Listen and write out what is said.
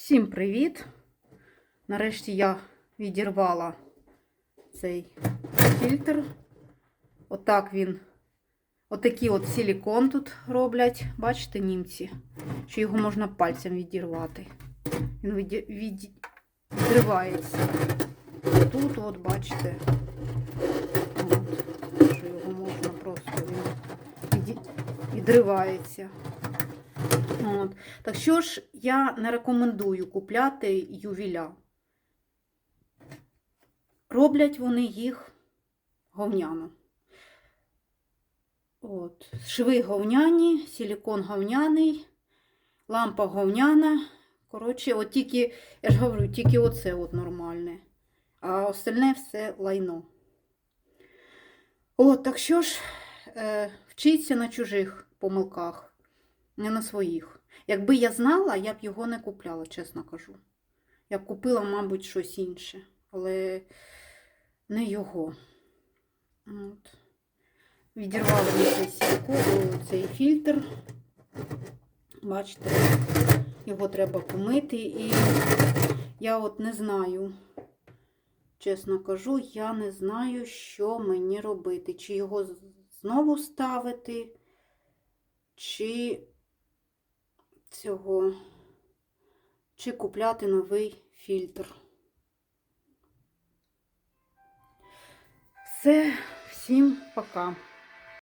Всім привіт! Нарешті я відірвала цей фільтр. Отак він. Отакий от силікон тут роблять. Бачите, німці, що його можна пальцем відірвати. Він відривається. Тут, от, бачите, от, що його можна просто він від... відривається. От. Так що ж, я не рекомендую купляти ювіля. Роблять вони їх говняно. От. Шви говняні, силікон говняний, лампа говняна. Коротше, от тільки, я ж говорю, тільки оце от нормальне. А остальне все лайно. От, так що ж, е, вчіться на чужих помилках, не на своїх. Якби я знала, я б його не купляла, чесно кажу. Я б купила, мабуть, щось інше, але не його. От. Відірвали ми цей сілко, цей фільтр. Бачите, його треба помити. І я от не знаю, чесно кажу, я не знаю, що мені робити. Чи його знову ставити, чи цього, чи купляти новий фільтр. Все, всім пока.